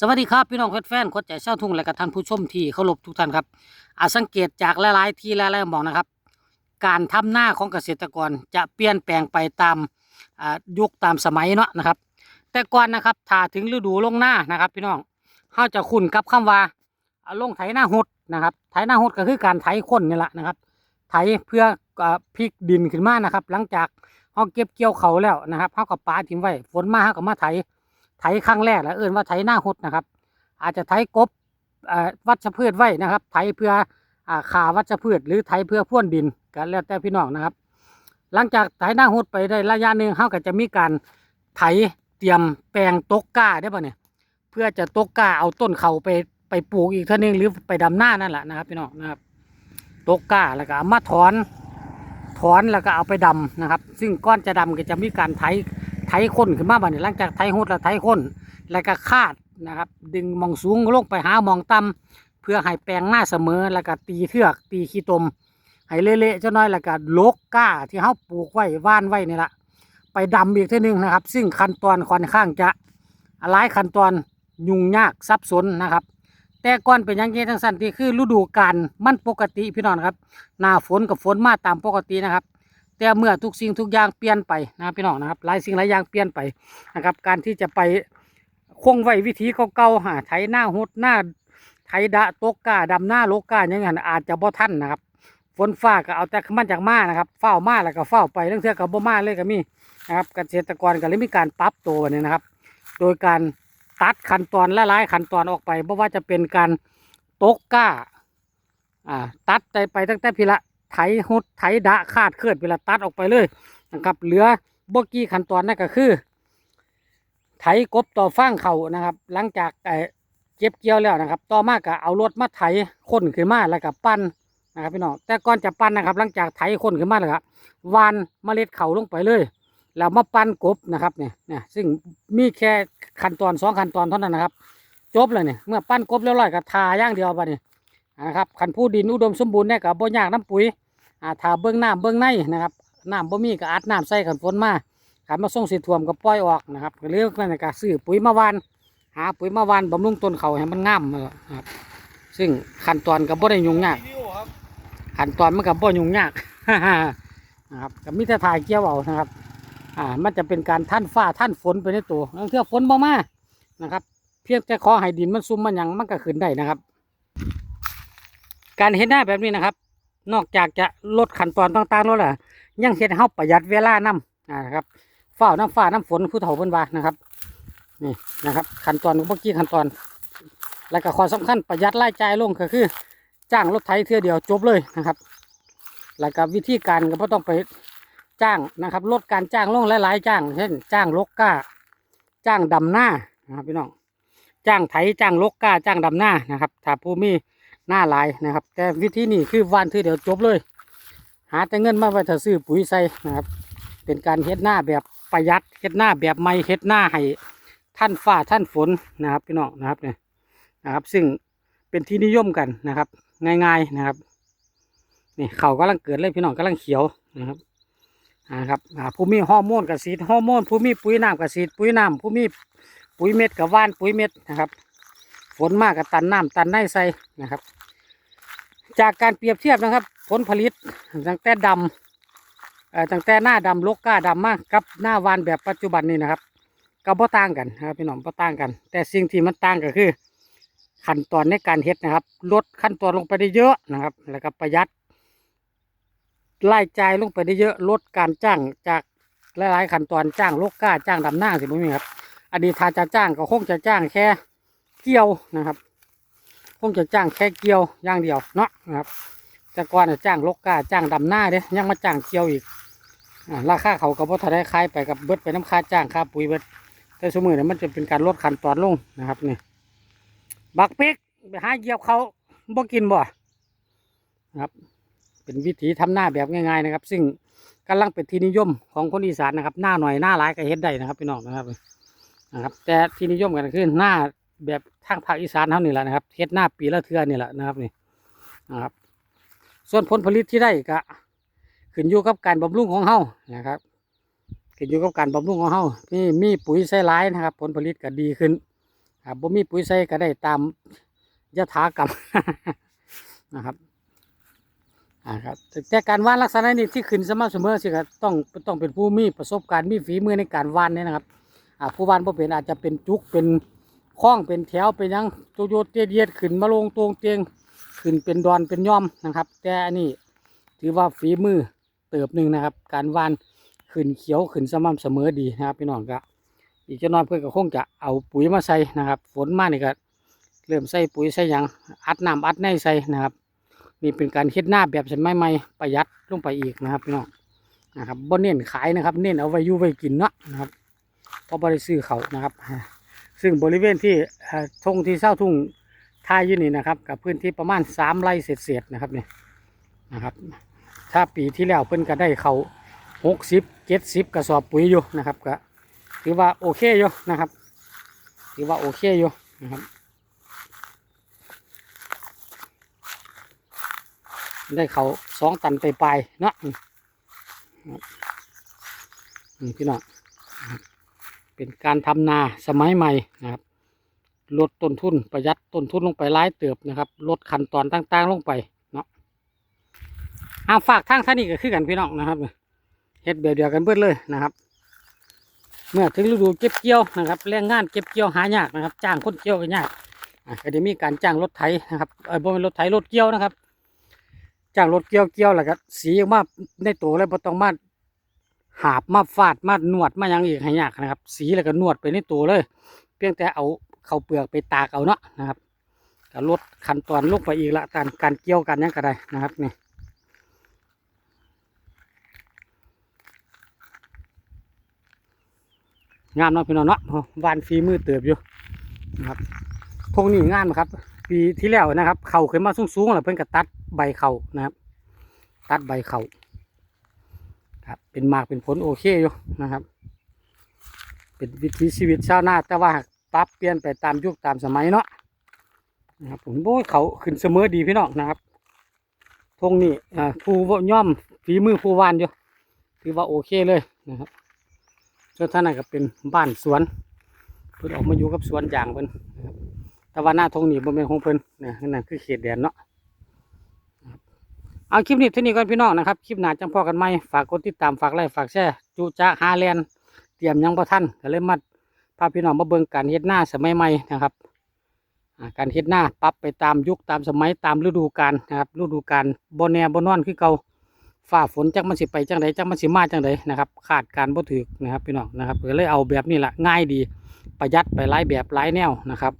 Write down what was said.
สวัสดีครับพี่น้องแฟนๆคนใจเช่าทุ่งและกับท่านผู้ชมที่เคารพทุกท่านครับอาสังเกตจากหลายๆที่หลายๆมองนะครับ การทำหน้าของเกษตรกรจะเปลี่ยนแปลงไปตามอ่ายุคตามสมัยเนาะนะครับ แต่ก่อนนะครับถ้าถึงฤดูลงหน้านะครับ พี่น้องเขาจะคุ้นกับคำว่าอ่าลงไถหน้าหดนะครับ ไถหน้าหดก็คือการไถคนนี่แหละนะครับ ไถเพื่ออ่าพลิกดินขึ้นมานะครับ หลังจากเขาเก็บเกี่ยวเขาแล้วนะครับเขาก็ปาทิ้งไว้ฝนมาเขาก็มาไถ ไถครั้งแรกแล้วเอิ้นว่าไถหน้าหดนะครับ อาจจะไถกบวัชพืชไว้นะครับ ไถเพื่ออ่าขาวัชพืช หรือไถเพื่อพ่วนดินก็แล้วแต่พี่น้องนะครับ หลังจากไถหน้าหดไปได้ระยะหนึ่งเขาก็จะมีการไถเตรียมแปลงตกก้าได้ป่ะเนี่ยเพื่อจะตกก้าเอาต้นเขาไปไปปลูกอีกท่านึงหรือไปดำหน้านั่นแหละนะครับพี่น้องนะครับตกก้าแล้วก็มาถอนถอนแล้วก็เอาไปดำนะครับ ซึ่งก้อนจะดำก็จะมีการไถ ไถข้นขึ้นมาบัดนี้หลังจากไถหดแล้วไถข้นแล้วก็คาดนะครับ ดึงมองสูงลงไปหามองต่ำเพื่อให้แปลงหน้าเสมอแล้วก็ตีเทือก ตีขี้ตมให้เละๆเจ้าน้อยแล้วก็ลกก้าที่เขาปลูกไว้ว่านไว้นี่ละไปดำอีกทีนึงนะครับ ซึ่งขั้นตอนค่อนข้างจะหลายขั้นตอนยุ่งยากซับซ้อนนะครับ แต่ก่อนเป็นอย่างนี้ทั้งสั้นที่คือฤดูกาลมันปกติพี่น้องครับ หน้าฝนกับฝนมาตามปกตินะครับ แต่เมื่อทุกสิ่งทุกอย่างเปลี่ยนไปนะพี่น้องนะครับ หลายสิ่งหลายอย่างเปลี่ยนไปนะครับ การที่จะไปคงไว้วิธีเก่าๆหาไถหน้าหดหน้าไถดะโตกกาดำหน้าโลกกาอย่างนั้นอาจจะบ่ทันนะครับ ฝนฟ้าก็เอาแต่มันจากมานะครับเฝ้ามาแล้วก็เฝ้าไปเรื่องเทื่อกับบ่มาเลยก็มีนะครับเกษตรกรก็เลยมีการปรับตัวเนี่ยนะครับ โดยการตัดขั้นตอนละลายขั้นตอนออกไปเพราะว่าจะเป็นการตกก้าอ่าตัดไปไปตั้งแต่พีละ ไถหดไถดะคาดเคลื่อนเวลาตัดออกไปเลยนะครับเหลือบ่กี่ขั้นตอนนั่นก็คือ ไถกบต่อฟางเขานะครับ หลังจากเก็บเกี่ยวแล้วนะครับ ต่อมาก็เอารถมาไถข้นขึ้นมาแล้วก็ปั้นนะครับพี่น้องแต่ก่อนจะปั้นนะครับ หลังจากไถข้นขึ้นมาแล้วก็หวานเมล็ดเขาลงไปเลยแล้วมาปั้นกบนะครับเนี่ยเนี่ยซึ่งมีแค่ขั้นตอนสองขั้นตอนเท่านั้นนะครับ จบเลยเนี่ยเมื่อปั้นกบแล้วร้อยก็ทาย่างเดียวไปเนี่ย นะครับขันผู้ดินอุดมสมบูรณ์เนี่ยกับบ่ยากน้ำปุ๋ยอ่าถ้าเบื้องน้ำเบื้องในนะครับน้ำบ่มีก็อัดน้ำใส่ขันฝนมาขันมาส่งสีท่วมก็ปล่อยออกนะครับหรือนั่นก็ซื้อปุ๋ยมาวานหาปุ๋ยมาวานบำรุงต้นเขาให้มันงามนะครับซึ่งขั้นตอนก็บ่ได้ยุ่งยากขั้นตอนมันก็บ่ยุ่งยากนะครับก็มีแต่ถ่ายเกี่ยวเอานะครับ อ่า มันจะเป็นการท่านฟ้าท่านฝนไปในตัวนั่อฝนบ่มานะครับ เพียงแต่ขอให้ดินมันซุ่มมันยังมันก็ขึ้นได้นะครับ การเห็นหน้าแบบนี้นะครับ นอกจากจะลดขั้นตอนต่างๆแล้วล่ะ ยังเห็นเฮาประหยัดเวลานำนะครับฝ้าน้ำฟ้าน้ำฝนผู้เฒ่าเพิ่นว่านะครับนี่นะครับ ขั้นตอนเมื่อกี้ขั้นตอน แล้วก็ข้อสำคัญประหยัดรายจ่ายลงก็คือ จ้างรถไถเทื่อเดียวจบเลยนะครับ แล้วก็วิธีการก็บ่ต้องไปจ้างนะครับ ลดการจ้างลงหลายๆจ้าง เช่น จ้างลกก้า จ้างดำหน้านะครับพี่น้อง จ้างไถจ้างลกก้า จ้างดำหน้านะครับ ถ้าผู้มี หน้าลายนะครับ แต่วิธีนี้คือวันที่เดียวจบเลย หาแต่เงินมาไว้ถ้าซื้อปุ๋ยใส่นะครับ เป็นการเฮ็ดหน้าแบบประหยัดเฮ็ดหน้าแบบไม่เฮ็ดหน้าให้ท่านฟ้าท่านฝนนะครับพี่น้องนะครับเนี่ยนะครับ ซึ่งเป็นที่นิยมกันนะครับ ง่ายๆนะครับนี่เขากำลังเกิดเลยพี่น้องกำลังเขียวนะครับนะครับผู้มีฮอร์โมนกับสีฮอร์โมนผู้มีปุ๋ยน้ำกับสีปุ๋ยน้ำผู้มีปุ๋ยเม็ดกับว่านปุ๋ยเม็ดนะครับ ฝนมากกับตันน้ำตันในใส่นะครับ จากการเปรียบเทียบนะครับ ผลผลิตตั้งแต่ดำเอ่อตั้งแต่หน้าดำลกก้าดำมากกับหน้าวานแบบปัจจุบันนี้นะครับก็บ่ต่างกันนะครับพี่น้องบ่ต่างกัน แต่สิ่งที่มันต่างก็คือขั้นตอนในการเฮ็ดนะครับ ลดขั้นตอนลงไปได้เยอะนะครับ แล้วก็ประหยัดรายจ่ายลงไปได้เยอะลดการจ้างจากหลายๆขั้นตอนจ้างลกก้าจ้างดำหน้าสิบ่มีครับ อันนี้ถ้าจะจ้างก็คงจะจ้างแค่ เกี่ยวนะครับคงจะจ้างแค่เกี่ยวอย่างเดียวเนาะนะครับ แต่ก่อนน่ะจ้างลกกาจ้างดำหน้าเด้ยังมาจ้างเกี่ยวอีกราคาเขาก็บ่ทันได้ขายไปกับเบิดไปน้ำค่าจ้างค่าปุ๋ยเบิดแต่สมือเนี่ยมันจะเป็นการลดขั้นตอนลงนะครับนี่บักเป๊กไปหาเกี่ยวเขาบ่กินบ่นะครับ เป็นวิธีทำหน้าแบบง่ายๆนะครับ ซึ่งกำลังเป็นที่นิยมของคนอีสานนะครับ หน้าหน่อยหน้าหลายก็เฮ็ดได้นะครับพี่น้องนะครับนะครับ แต่ที่นิยมกันคือหน้า แบบทางภาคอีสานเท่านี้แหละนะครับเฮ็ดหน้าปีละเทือนี่แหละนะครับนี่นะครับ ส่วนผลผลิตที่ได้ก็ขึ้นอยู่กับการบำรุงของเฮานะครับขึ้นอยู่กับการบำรุงของเฮามีมีปุ๋ยใส่ร้ายนะครับ ผลผลิตก็ดีขึ้นครับบ่มีปุ๋ยใส่ก็ได้ตามยถากรรมนะครับอ่าครับแต่การว่านลักษณะนี้ที่ขึ้นสม่ำเสมอสิครับต้องต้องเป็นผู้มีประสบการณ์มีฝีมือในการว่านนี่นะครับอ่าผู้ว่านบ่เป็นอาจจะเป็นจุกเป็น ข้องเป็นแถวเป็นยังโยโยเตียดเยียดขึ้นมาลงตรงเตียงขึ้นเป็นดอนเป็นย่อมนะครับ แต่อันนี้ถือว่าฝีมือเติบหนึ่งนะครับ การวานขึ้นเขียวขึ้นสม่ำเสมอดีนะครับพี่น้องก็อีกจะนอยเพื่อนก็คงจะเอาปุ๋ยมาใส่นะครับ ฝนมานี่ก็เริ่มใส่ปุ๋ยใส่ยังอัดน้ำอัดในใส่นะครับนี่เป็นการเฮ็ดหน้าแบบสมัยใหม่ประหยัดลงไปอีกนะครับพี่น้องนะครับบ่เน้นขายนะครับ เน้นเอาไว้อยู่ไว้กินเนาะนะครับเพราะบ่ได้ซื้อเขานะครับ ซึ่งบริเวณที่ทงที่เศร้าทุ่งท่าอยู่นี่นะครับกับพื้นที่ประมาณสามไร่เศษๆนะครับเนี่ยนะครับ ถ้าปีที่แล้วเพิ่นก็ได้เขาหกสิบเจ็ดสิบกระสอบปุ๋ยอยู่นะครับก็ถือว่าโอเคอยู่นะครับ ถือว่าโอเคอยู่นะครับ ได้เขาสองตันไปปลายเนาะนี่พี่น้อง เป็นการทำนาสมัยใหม่นะครับ ลดต้นทุนประหยัดต้นทุนลงไปหลายเติบนะครับ ลดขั้นตอนต่างๆ ลงไปเนาะอาฝากทางท่านี่ก็คือกันพี่น้องนะครับเฮ็ดแบบเดียวกันเบิดเลยนะครับ เมื่อถึงฤดูเก็บเกี่ยวนะครับแรงงานเก็บเกี่ยวหายากนะครับ จ้างคนเกี่ยวก็ยากอะก็ได้มีการจ้างรถไถนะครับเออบ่เป็นรถไถรถเกี่ยวนะครับจ้างรถเกี่ยวเกี่ยวแหละครับสีออกมาในตัวเลยบ่ต้องมา หาบมาฟาดมาหนวดมายังอีกให้ยากนะครับ สีแล้วก็นวดไปในตัวเลย เพียงแต่เอาเข้าเปลือกไปตากเอาเนาะนะครับก็ลดขั้นตอนลงไปอีกละการการเกี่ยวกันยังก็ได้นะครับนี่งามเนาะพี่น้องเนาะวานฝีมือเติบอยู่นะครับพวกนี้งามครับ ปีที่แล้วนะครับ เข่าขึ้นมาสูงๆแล้วเพิ่นก็ตัดใบเข่านะครับ ตัดใบเข่า ครับเป็นมากเป็นผลโอเคอยู่นะครับ เป็นวิถีชีวิตชาวนาแต่ว่าปรับเปลี่ยนไปตามยุคตามสมัยเนาะนะครับผมโอ้ยเขาขึ้นเสมอดีพี่น้องนะครับทงนี้อ่าผู้ย่อมฝีมือผู้วานอยู่ถือว่าโอเคเลยนะครับส่วนท่านนั้นก็เป็นบ้านสวนเพิ่นออกมาอยู่กับสวนอย่างเพิ่นแต่ว่าหน้าทงนี่บ่แม่นของเพิ่นนะนั่นคือเขตแดนเนาะ เอาคลิปนี้เท่านี้ก่อนพี่น้องนะครับ คลิปหนาจังพอกันไหมฝากกดติดตามฝากไลค์ฝากแชร์จุจะหาแลนเตรียมยังบ่ทันก็เลยมาพาพี่น้องมาเบิ่งการเฮ็ดหน้าสมัยใหม่นะครับการเฮ็ดหน้าปรับไปตามยุคตามสมัยตามฤดูกาลนะครับฤดูกาลบ่แน่บ่นอนคือเก่าฟ้าฝนจักมันสิไปจังไดจักมันสิมาจังไดนะครับขาดการบ่ถูกนะครับพี่น้องนะครับก็เลยเอาแบบนี้แหละง่ายดีประหยัดไปหลายแบบหลายแนวนะครับ